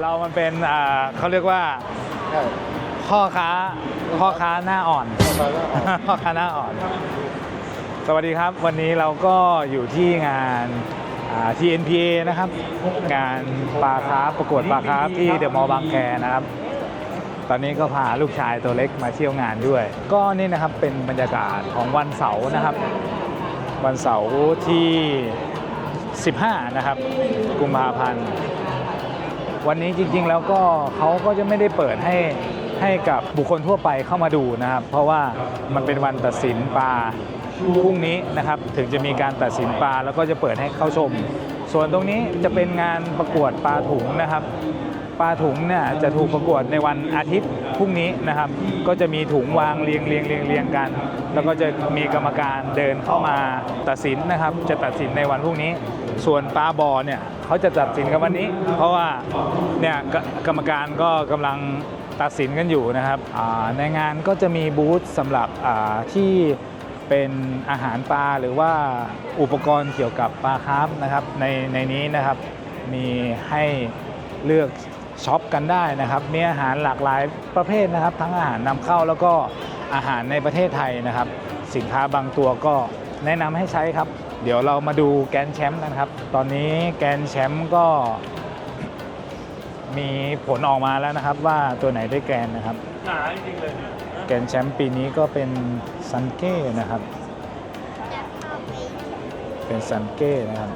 เรามันเป็นอ่าเขาเรียกว่าใช่พ่อค้าพ่อค้าหน้าอ่อนไปแล้วอะพ่อค้าหน้าอ่อน สวัสดีครับ วันนี้เราก็อยู่ที่งานอ่า TNPA นะครับ งานปลาคาร์ฟประกวดปลาคาร์ฟที่เดอะมอลล์บางแคนะครับ ตอนนี้ก็พาลูกชายตัวเล็กมาเที่ยวงานด้วย ก็นี่นะครับเป็นบรรยากาศของวันเสาร์นะครับ วันเสาร์ที่ 15 นะครับ กุมภาพันธ์ วันนี้จริง ๆ แล้วก็เขาก็จะไม่ได้เปิดให้ให้กับบุคคลทั่วไปเข้ามาดูนะครับ เพราะว่ามันเป็นวันตัดสินปลาพรุ่งนี้นะครับ ถึงจะมีการตัดสินปลาแล้วก็จะเปิดให้เข้าชม ส่วนตรงนี้จะเป็นงานประกวดปลาถุงนะครับ ปลาถุงเนี่ยจะถูกประกวดในวันอาทิตย์พรุ่งนี้นะครับ ก็จะมีถุงวางเรียงเรียงเรียงเรียงกัน แล้วก็จะมีกรรมการเดินเข้ามาตัดสินนะครับ จะตัดสินในวันพรุ่งนี้ ส่วนปลาบอเนี่ยเขาจะตัดสินกันวันนี้ เพราะว่าเนี่ยกกรรมการก็กำลังตัดสินกันอยู่นะครับในงานก็จะมีบูธสำหรับที่เป็นอาหารปลาหรือว่าอุปกรณ์เกี่ยวกับปลาคาร์ฟนะครับในในนี้นะครับมีให้เลือก ช็อปกันได้นะครับ มีอาหารหลากหลายประเภทนะครับ ทั้งอาหารนำเข้าแล้วก็อาหารในประเทศไทยนะครับ สินค้าบางตัวก็แนะนำให้ใช้ครับ เดี๋ยวเรามาดูแกรนด์แชมป์กันครับ ตอนนี้แกรนด์แชมป์ก็มีผลออกมาแล้วนะครับว่าตัวไหนได้แกรนด์นะครับหนาจริงๆเลยเนี่ยแกรนด์แชมป์ปีนี้ก็เป็นซันเก้นะครับ เป็นซันเก้นะครับ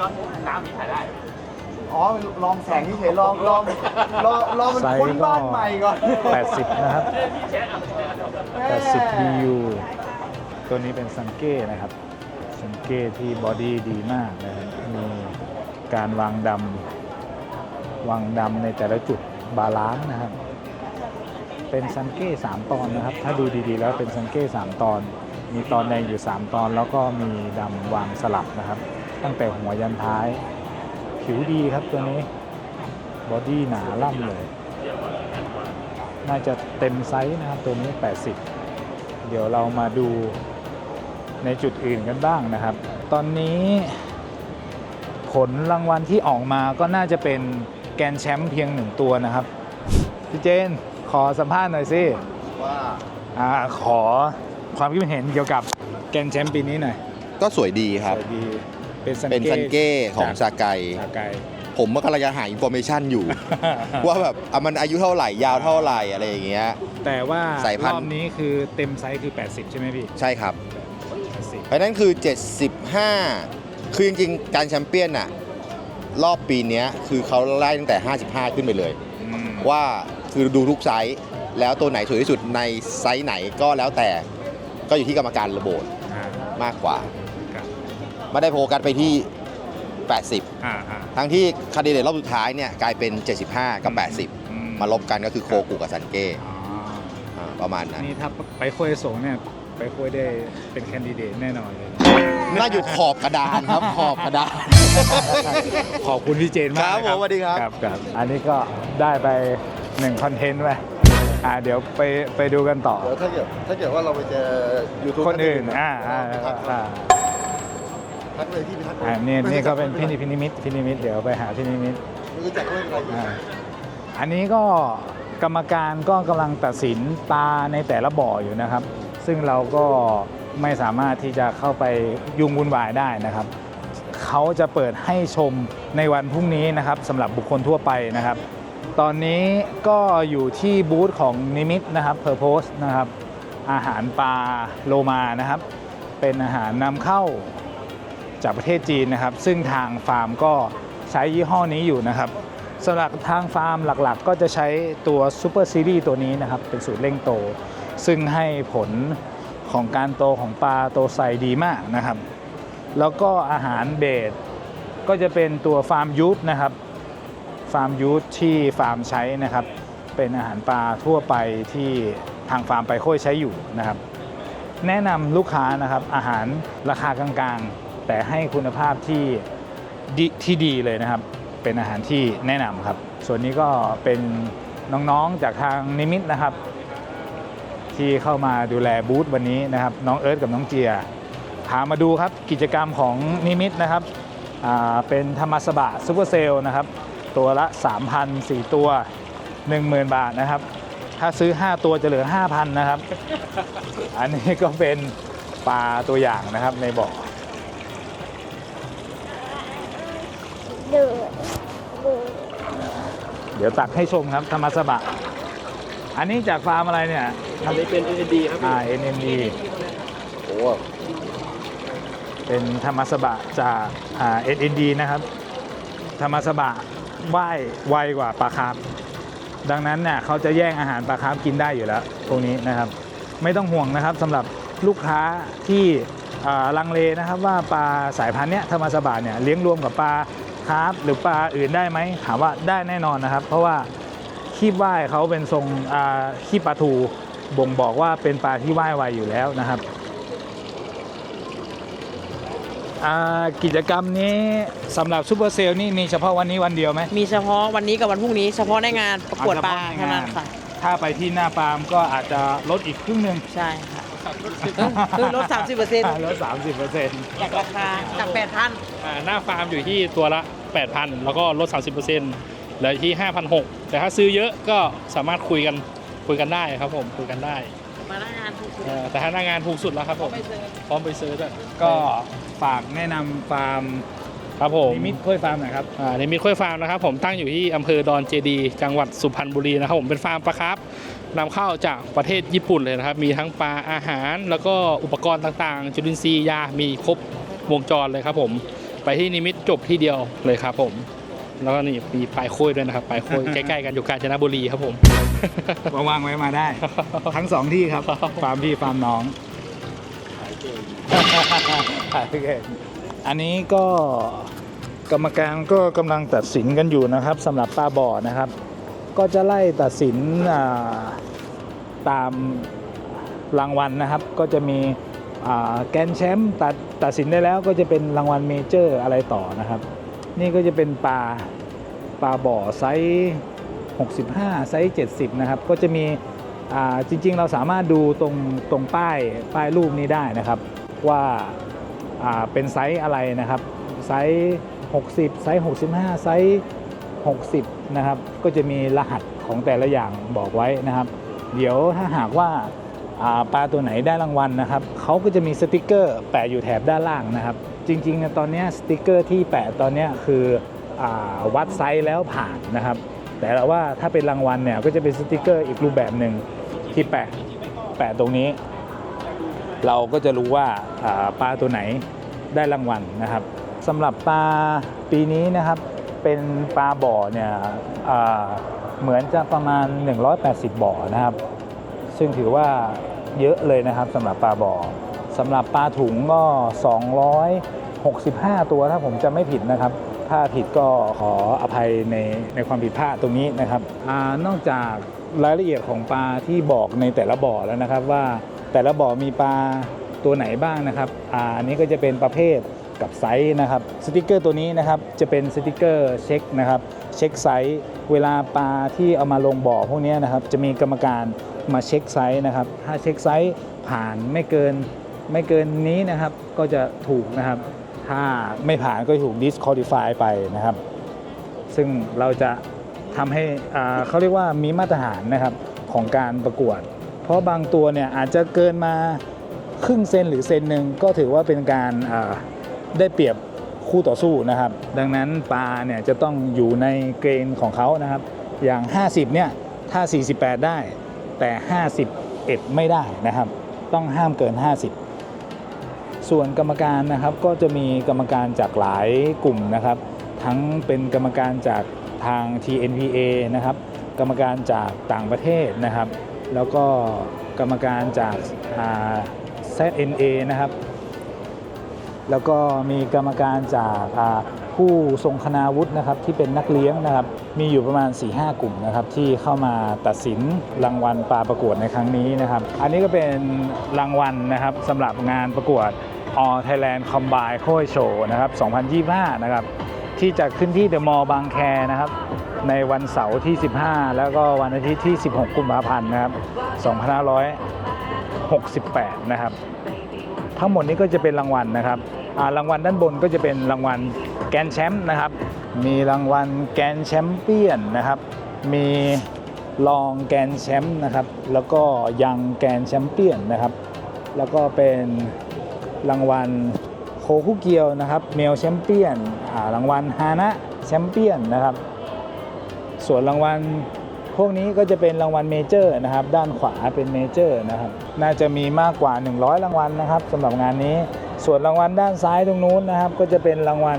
ก็น้ำมีถ่ายได้ อ๋อลองแสงที่เฉยลองลองลองลองมันไซส์ค้นก็บ้านใหม่ก่อน80 นะครับ 80 BU ตัวนี้เป็นซันเก้นะครับ ซันเก้ที่บอดี้ดีมากนะครับมีการวางดำวางดำในแต่ละจุดบาลานซ์นะครับ เป็นซันเก้3ตอนนะครับ ถ้าดูดีๆแล้วเป็นซันเก้3ตอน มีตอนแดงอยู่ 3 ตอน แล้วก็มีดำวางสลับนะครับ ตั้งแต่หัวยันท้าย ผิวดีครับตัวนี้ บอดี้หนาล่ำเลย น่าจะเต็มไซส์นะครับตัวนี้ 80 เดี๋ยวเรามาดูในจุดอื่นกันบ้างนะครับ ตอนนี้ผลรางวัลที่ออกมาก็น่าจะเป็นแกรนด์แชมป์เพียงหนึ่งตัวนะครับ พี่เจนขอสัมภาษณ์หน่อยสิว่าอาขอความคิดเห็นเกี่ยวกับแกรนด์แชมป์ปีนี้หน่อย ก็สวยดีครับ สวัสดี เป็นซันเป็นซันเก้ของซาไกซาไกผมก็กำลังจะหาอินโฟเมชันอยู่ ว่าแบบอะมันอายุเท่าไหร่ยาวเท่าไหร่อะไรอย่างเงี้ยแต่ว่าสายพัรนธุ์อบนี้คือเต็มไซส์คือ 80 ใช่ไหมพี่ ใช่ครับ80เพราะฉะนั้นคือ 75 คือจริงๆ การแชมเปี้ยนอะรอบปีเนี้ยคือเขาไล่ตั้งแต่ 55 ขึ้นไปเลยอืมว่าคือดูทุกไซส์แล้วตัวไหนสวยที่สุดในไซส์ไหนก็แล้วแต่ก็อยู่ที่กรรมการระโบดอ่ามากกว่าครับ ไม่ได้โฟกัสไปที่ 80 อ่าอ่าทั้งที่คาดิเดตรอบสุดท้ายเนี่ยกลายเป็น 75 กับ อื80 มาลบกันก็คือโคกุกับซันเก้อ๋ออ่าประมาณนั้น นี่ถ้าไปคุยสงเนี่ยไปคุยได้เป็นแคนดิเดตแน่นอนเลย น่าอยู่ขอบกระดานครับ ขอบกระดาน ขอบคุณพี่เจนมากครับนะผมสวัสดีครับ ครับครับ อันนี้ก็ได้ไปหนึ่งคอนเทนต์ไปอ่าเดี๋ยวไปไปดูกันต่อ เดี๋ยวถ้าเกิดถ้าเกิดว่าเราไปเจอยูทูบคนอื่น อ่าอ่าทักอ่า ทักเลยที่พิทักษ์อ่านี่นี่ก็เป็นพินิพินิมิตพินิมิตเดี๋ยวไปหาพินิมิตไม่รู้จักเรื่องอะไรอยู่อ่าอันนี้ก็กรรมการก็กำลังตัดสินปลาในแต่ละบ่ออยู่นะครับ ซึ่งเราก็ไม่สามารถที่จะเข้าไปยุ่งวุ่นวายได้นะครับ เขาจะเปิดให้ชมในวันพรุ่งนี้นะครับสำหรับบุคคลทั่วไปนะครับ ตอนนี้ก็อยู่ที่บูธของนิมิตนะครับเพอร์โพสนะครับ อาหารปลาโลมานะครับ เป็นอาหารนำเข้า จากประเทศจีนนะครับ ซึ่งทางฟาร์มก็ใช้ยี่ห้อนี้อยู่นะครับสำหรับทางฟาร์มหลักๆ ก็จะใช้ตัวซูเปอร์ซีรีส์ตัวนี้นะครับ เป็นสูตรเร่งโต ซึ่งให้ผลของการโตของปลาโตไซดีมากนะครับ แล้วก็อาหารเบสก็จะเป็นตัวฟาร์มยูทนะครับ ฟาร์มยูทที่ฟาร์มใช้นะครับ เป็นอาหารปลาทั่วไปที่ทางฟาร์มไปค่อยใช้อยู่นะครับ แนะนำลูกค้านะครับอาหารราคากลางๆ แต่ให้คุณภาพที่ดีที่ดีเลยนะครับ เป็นอาหารที่แนะนำครับ ส่วนนี้ก็เป็นน้องๆจากทางนิมิตนะครับ ที่เข้ามาดูแลบูธวันนี้นะครับ น้องเอิร์ธกับน้องเจียพามาดูครับกิจกรรมของนิมิตนะครับเป็นธรรมสบะซูเปอร์เซลนะครับ ตัวละ 3,000 4 ตัว 10,000 บาทนะครับ ถ้าซื้อ 5 ตัวจะเหลือ 5,000 นะครับ อันนี้ก็เป็นปลาตัวอย่างนะครับในบ่อ ดูดูเดี๋ยวตักให้ชมครับธรรมสบะ อันนี้จากฟาร์มอะไรเนี่ยอันนี้เป็น ND ครับอ่า NMD โอ้เป็นธรรมสบะจากอ่า NND นะครับ ธรรมสบะว่ายไวกว่าปลาคาร์ฟดังนั้นเนี่ยเขาจะแย่งอาหารปลาคาร์ฟกินได้อยู่แล้วตรงนี้นะครับ ไม่ต้องห่วงนะครับสำหรับลูกค้าที่อ่าลังเลนะครับว่าปลาสายพันธุ์เนี้ยธรรมสบะเนี่ยเลี้ยงรวมกับปลา คาร์ฟหรือปลาอื่นได้ไหมถามว่าได้แน่นอนนะครับ เพราะว่าคีบว่ายเขาเป็นทรงอ่าคีบปลาทูบ่งบอกว่าเป็นปลาที่ว่ายไวอยู่แล้วนะครับอ่ากิจกรรมนี้สำหรับซูเปอร์เซลนี่มีเฉพาะวันนี้วันเดียวไหมมีเฉพาะวันนี้กับวันพรุ่งนี้เฉพาะในงานประกวดปลาอะเฉพาะในเท่านั้นงานค่ะถ้าไปที่หน้าฟาร์มก็อาจจะลดอีกครึ่งหนึ่งใช่ค่ะคือลดสามสิบเปอร์เซ็นต์ลด30เปอร์เซ็นต์จากราคาจากแปดพัน อ่าหน้าฟาร์มอยู่ที่ตัวละ 8,000 แล้วก็ลด 30%เหลือที่ 5,600 แต่ถ้าซื้อเยอะก็สามารถคุยกันคุยกันได้ครับผมคุยกันได้มาหน้างานถูกสุดเออแต่ถ้าหน้างานถูกสุดแล้วครับผม ไปเจอ พร้อมไปซื้อด้วยก็ฝากแนะนำฟาร์มครับผมนิมิตค่อยฟาร์มหน่อยครับ อ่าในมิตรค่อยฟาร์มนะครับผมตั้งอยู่ที่อำเภอดอนเจดี จังหวัดสุพรรณบุรีนะครับผมเป็นฟาร์มปลาครับนำเข้าจากประเทศญี่ปุ่นเลยนะครับ มีทั้งปลาอาหาร แล้วก็อุปกรณ์ต่างๆ จุลินทรีย์ยามีครบวงจรเลยครับผม ไปที่นิมิตจบที่เดียวเลยครับผม แล้วก็นี่มีปลายโค้ยด้วยนะครับปลายโค้ยใกล้ๆกันอยู่กาญจนบุรีครับผม ว่างๆไว้มาได้ ทั้งสองที่ครับฟาร์มพี่ฟาร์มน้องขายเก่งอันนี้ก็กรรมการก็กำลังตัดสินกันอยู่นะครับสำหรับปลาบ่อนะครับ ก็จะไล่ตัดสินอ่าตามรางวัลนะครับ ก็จะมีอ่า แกนแชมป์ตัดตัดสินได้แล้วก็จะเป็นรางวัลเมเจอร์อะไรต่อนะครับ นี่ก็จะเป็นปลาปลาบ่อไซส์65 ไซส์ 70 นะครับ ก็จะมีจริง ๆ เราสามารถดูตรงตรงป้ายป้ายรูปนี้ได้นะครับ ว่าาเป็นไซส์อะไรนะครับ ไซส์ 60 ไซส์ 65 ไซส์ 60 นะครับ ก็จะมีรหัสของแต่ละอย่างบอกไว้นะครับ เดี๋ยวถ้าหากว่า ปลาตัวไหนได้รางวัลนะครับเขาก็จะมีสติกเกอร์แปะอยู่แถบด้านล่างนะครับ จริงๆนะตอนนี้สติกเกอร์ที่แปะตอนนี้คืออวัดไซส์แล้วผ่านนะครับ แต่ว่าถ้าเป็นรางวัลเนี่ยก็จะเป็นสติกเกอร์อีกรูปแบบหนึ่งที่แปะแปะตรงนี้ เราก็จะรู้ว่าปลาตัวไหนได้รางวัลนะครับสำหรับปลาปีนี้นะครับเป็นปลาบ่อเนี่ยเหมือนจะประมาณ 180 บ่อนะครับ ซึ่งถือว่า เยอะเลยนะครับสำหรับปลาบ่อสำหรับปลาถุงก็ 265 ตัวถ้าผมจะไม่ผิดนะครับ ถ้าผิดก็ขออภัยในในความผิดพลาดตรงนี้นะครับอนอกจากรายละเอียดของปลาที่บอกในแต่ละบ่อแล้วนะครับ ว่าแต่ละบ่อมีปลาตัวไหนบ้างนะครับอาอันนี้ก็จะเป็นประเภทกับไซส์นะครับสติกเกอร์ตัวนี้นะครับจะเป็นสติกเกอร์เช็คนะครับเช็คไซส์เวลาปลาที่เอามาลงบ่อพวกนี้นะครับจะมีกรรมการ มาเช็คไซส์นะครับ ถ้าเช็คไซส์ผ่านไม่เกินไม่เกินนี้นะครับก็จะถูกนะครับ ถ้าไม่ผ่านก็ถูก disqualify ไปนะครับ ซึ่งเราจะทำให้อ่าเขาเรียกว่ามีมาตรฐานนะครับของการประกวด เพราะบางตัวเนี่ยอาจจะเกินมาครึ่งเซนหรือเซนหนึ่งก็ถือว่าเป็นการได้เปรียบคู่ต่อสู้นะครับ ดังนั้นปลาเนี่ยจะต้องอยู่ในเกณฑ์ของเขานะครับ อย่าง 50เนี่ยถ้า 48 ได้ แต่ 51 ไม่ได้นะครับ ต้องห้ามเกิน 50 ส่วนกรรมการนะครับก็จะมีกรรมการจากหลายกลุ่มนะครับ ทั้งเป็นกรรมการจากทาง TNPA นะครับ กรรมการจากต่างประเทศนะครับ แล้วก็กรรมการจาก ZNA นะครับ แล้วก็มีกรรมการจาก ผู้ทรงคณาวุฒินะครับที่เป็นนักเลี้ยงนะครับมีอยู่ประมาณ 4-5 กลุ่มนะครับที่เข้ามาตัดสินรางวัลปลาประกวดในครั้งนี้นะครับอันนี้ก็เป็นรางวัลนะครับสำหรับงานประกวด All Thailand Combine โค้ยโชว์นะครับ2025นะครับที่จัดขึ้นที่เดอะมอลล์บางแคนะครับในวันเสาร์ที่ 15 แล้วก็วันอาทิตย์ที่ 16 กุมภาพันธ์นะครับ2568 นะครับ ทั้งหมดนี้ก็จะเป็นรางวัลนะครับรางวัลด้านบนก็จะเป็นรางวัล แกนแชมป์นะครับ มีรางวัลแกนแชมเปี้ยนนะครับ มีรองแกนแชมป์นะครับ แล้วก็ยังแกนแชมเปี้ยนนะครับ แล้วก็เป็นรางวัลโคคุเกียวนะครับเมลแชมเปี้ยนรางวัลฮานะแชมเปี้ยนนะครับ ส่วนรางวัลพวกนี้ก็จะเป็นรางวัลเมเจอร์นะครับ ด้านขวาเป็นเมเจอร์นะครับ น่าจะมีมากกว่า 100 รางวัลนะครับสำหรับงานนี้ ส่วนรางวัลด้านซ้ายตรงนู้นนะครับ ก็จะเป็นรางวัล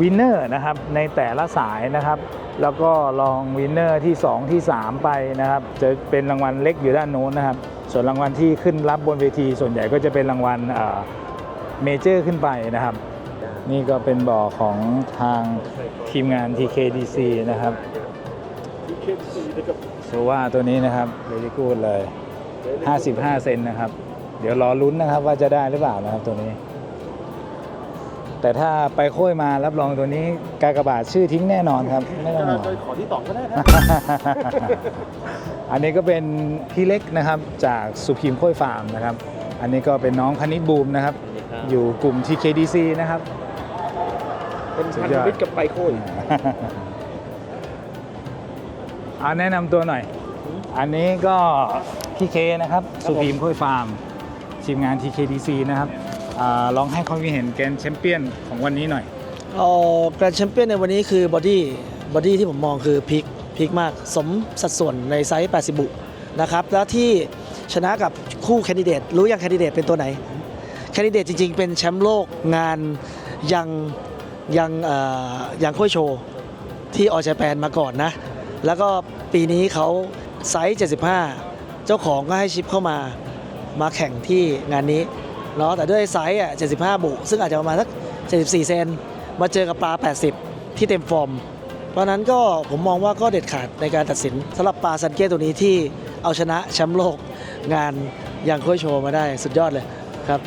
วินเนอร์นะครับในแต่ละสายนะครับ แล้วก็รองวินเนอร์ที่ 2 ที่ 3 ไปนะครับ จะเป็นรางวัลเล็กอยู่ด้านโน้นนะครับ ส่วนรางวัลที่ขึ้นรับบนเวที ส่วนใหญ่ก็จะเป็นรางวัลเมเจอร์ขึ้นไปนะครับ นี่ก็เป็นบ่อของทางทีมงาน TKDC นะครับโซว่าตัวนี้นะครับเ e ลี่กูดเลย 55 เซนนะครับ เดี๋ยวรอลุ้นนะครับว่าจะได้หรือเปล่านะครับตัวนี้ แต่ถ้าไปโค่อยมารับรองตัวนี้กากบาทชื่อทิ้งแน่นอนครับไม่ต้องห่วง ขอที่สองก็ได้นะ อันนี้ก็เป็นพี่เล็กนะครับจากสุพีมโค่อยฟาร์มนะครับ อันนี้ก็เป็นน้องคณิตบูมนะครับ อยู่กลุ่ม TKDC นะครับ เป็นพันธมิตรกับไปโค่ยเอาแนะนำตัวหน่อย อันนี้ก็พี่เคนะครับสุพีมโค่อยฟาร์มทีมงาน TKDC นะครับ อาลองให้ความคิดเห็นแกรนด์แชมเปี้ยนของวันนี้หน่อย เอ่อแกรนด์แชมเปี้ยนในวันนี้คือบอดี้บอดี้ที่ผมมองคือพีคพีคมากสมสัดส่วนในไซส์ 80 บุนะครับ แล้วที่ชนะกับคู่แคนดิเดต รู้ยังแคนดิเดตเป็นตัวไหน แคนดิเดตจริง ๆ เป็นแชมป์โลกงานยังยังเอ่อยังค่อยโชว์ที่ออจแปนมาก่อนนะ แล้วก็ปีนี้เขาไซส์ 75 เจ้าของก็ให้ชิปเข้ามามาแข่งที่งานนี้ เนาะแต่ด้วยไซส์อะ75 บุ ซึ่งอาจจะประมาณสัก 74 เซนมาเจอกับปลา 80 ที่เต็มฟอร์ม เพราะนั้นก็ผมมองว่าก็เด็ดขาดในการตัดสินสำหรับปลาซันเก้ตัวนี้ที่เอาชนะแชมป์โลกงานยังค่อยโชว์มาได้สุดยอดเลยครับ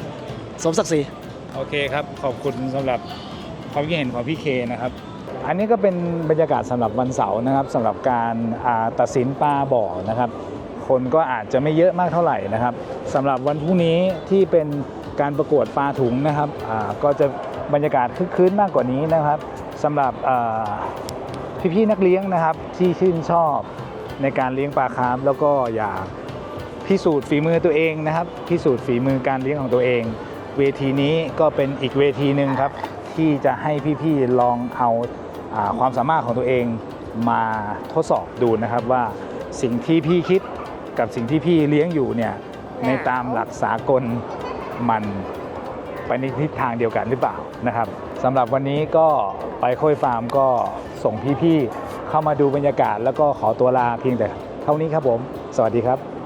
สมศักดิ์ศรีโอเคครับ ขอบคุณสำหรับความคิดเห็นของพี่เคนะครับ อันนี้ก็เป็นบรรยากาศสำหรับวันเสาร์นะครับสำหรับการอ่าตัดสินปลาบ่อนะครับ คนก็อาจจะไม่เยอะมากเท่าไหร่นะครับสำหรับวันพรุ่งนี้ที่เป็น การประกวดปลาถุงนะครับก็จะบรรยากาศคึกคืนมากกว่านี้นะครับสำหรับพี่ๆนักเลี้ยงนะครับที่ชื่นชอบในการเลี้ยงปลาคาร์ฟแล้วก็อยากพิสูจน์ฝีมือตัวเองนะครับ พิสูจน์ฝีมือการเลี้ยงของตัวเอง เวทีนี้ก็เป็นอีกเวทีหนึ่งครับ ที่จะให้พี่ๆลองเอาอาความสามารถของตัวเองมาทดสอบดูนะครับว่าสิ่งที่พี่คิดกับสิ่งที่พี่เลี้ยงอยู่เนี่ยในตามหลักสากล มันไปในทิศทางเดียวกันหรือเปล่านะครับสำหรับวันนี้ก็ไปค่อยฟาร์มก็ส่งพี่ๆเข้ามาดูบรรยากาศ แล้วก็ขอตัวลาเพียงแต่เท่านี้ครับผม สวัสดีครับ